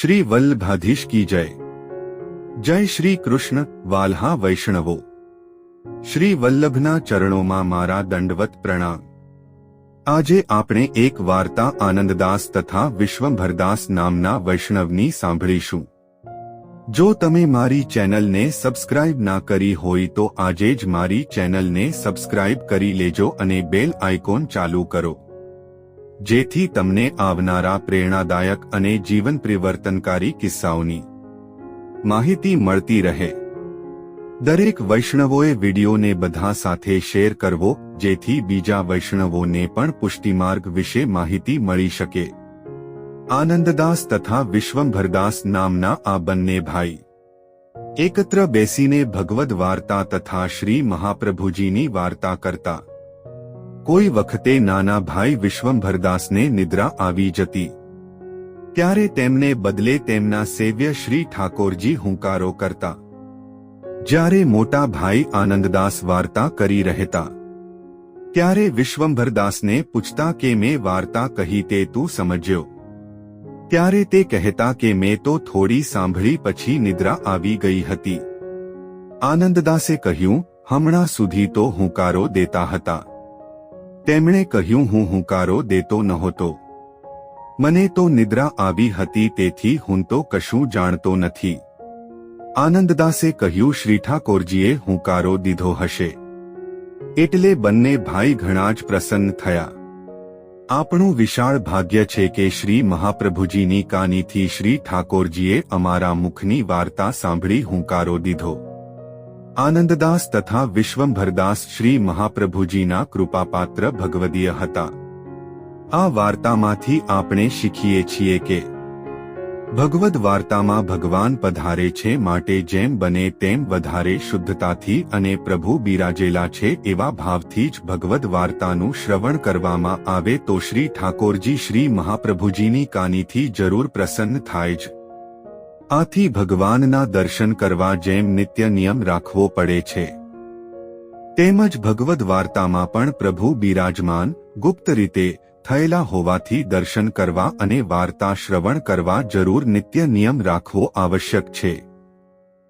શ્રી વલ્લભાધીશ કી જય. જય શ્રી કૃષ્ણ, વાલ્હા વૈષ્ણવો. શ્રી વલ્લભના ચરણોમાં મારા દંડવત પ્રણામ. આજે આપણે એક વાર્તા આનંદદાસ તથા વિશ્વભરદાસ નામના વૈષ્ણવની સાંભળીશું. જો તમે મારી ચેનલને સબસ્ક્રાઇબ ના કરી હોય તો આજે જ મારી ચેનલને સબસ્ક્રાઇબ કરી લેજો અને બેલ આઇકોન ચાલુ કરો. જેથી તમને આવનારા પ્રેરણાદાયક અને જીવન પરિવર્તનકારી કિસ્સાઓની માહિતી મળતી રહે. દરેક વૈષ્ણવોએ વિડીયોને બધા સાથે શેર કરવો, જેથી બીજા વૈષ્ણવોને પણ પુષ્ટિમાર્ગ વિશે માહિતી મળી શકે. આનંદદાસ તથા વિશ્વંભરદાસ નામના આ બંને ભાઈ એકત્ર બેસીને ભગવદ વાર્તા તથા શ્રી મહાપ્રભુજીની વાર્તા કરતા કોઈ વખતે નાના ભાઈ વિશ્વંભરદાસને નિદ્રા આવી જતી. ત્યારે તેમને બદલે તેમના સેવ્ય શ્રી ઠાકોરજી હુંકારો કરતા. જ્યારે મોટા ભાઈ આનંદદાસ વાર્તા કરી રહેતા. ત્યારે વિશ્વંભરદાસને પૂછતા કે મેં વાર્તા કહી તે તું સમજ્યો. ત્યારે તે કહેતા કે મેં તો થોડી સાંભળી પછી નિદ્રા આવી ગઈ હતી. આનંદદાસે કહ્યું, હમણાં સુધી તો હુંકારો દેતા હતા. તેમણે કહ્યું, હું હુંકારો દેતો નહોતો. મને તો નિદ્રા આવી હતી, તેથી હું તો કશું જાણતો નથી. આનંદદાસે કહ્યું, શ્રી ઠાકોરજીએ હુંકારો દીધો હશે. એટલે બંને ભાઈ ઘણા જ પ્રસન્ન થયા. આપણું વિશાળ ભાગ્ય છે કે શ્રી મહાપ્રભુજીની કાનીથી શ્રી ઠાકોરજીએ અમારા મુખની વાર્તા સાંભળી હુંકારો દીધો. આનંદદાસ તથા વિશ્વંભરદાસ શ્રી મહાપ્રભુજીના કૃપાપાત્ર ભગવદીય હતા. આ વાર્તામાંથી આપણે શીખીએ છીએ કે, ભગવદ વાર્તામાં ભગવાન પધારે છે માટે જેમ બને તેમ વધારે શુદ્ધતાથી અને પ્રભુ બિરાજેલા છે એવા ભાવથી જ ભગવદ વાર્તાનું શ્રવણ કરવામાં આવે તો શ્રી ઠાકોરજી શ્રી મહાપ્રભુજીની કાનીથી જરૂર પ્રસન્ન થાય જ. આથી ભગવાનના દર્શન કરવા જેમ નિત્ય નિયમ રાખવો પડે છે. તેમજ ભગવદ વાર્તામાં પણ પ્રભુ બિરાજમાન, ગુપ્ત રીતે થયેલા હોવાથી દર્શન કરવા અને વાર્તા શ્રવણ કરવા જરૂર નિત્ય નિયમ રાખવો આવશ્યક છે.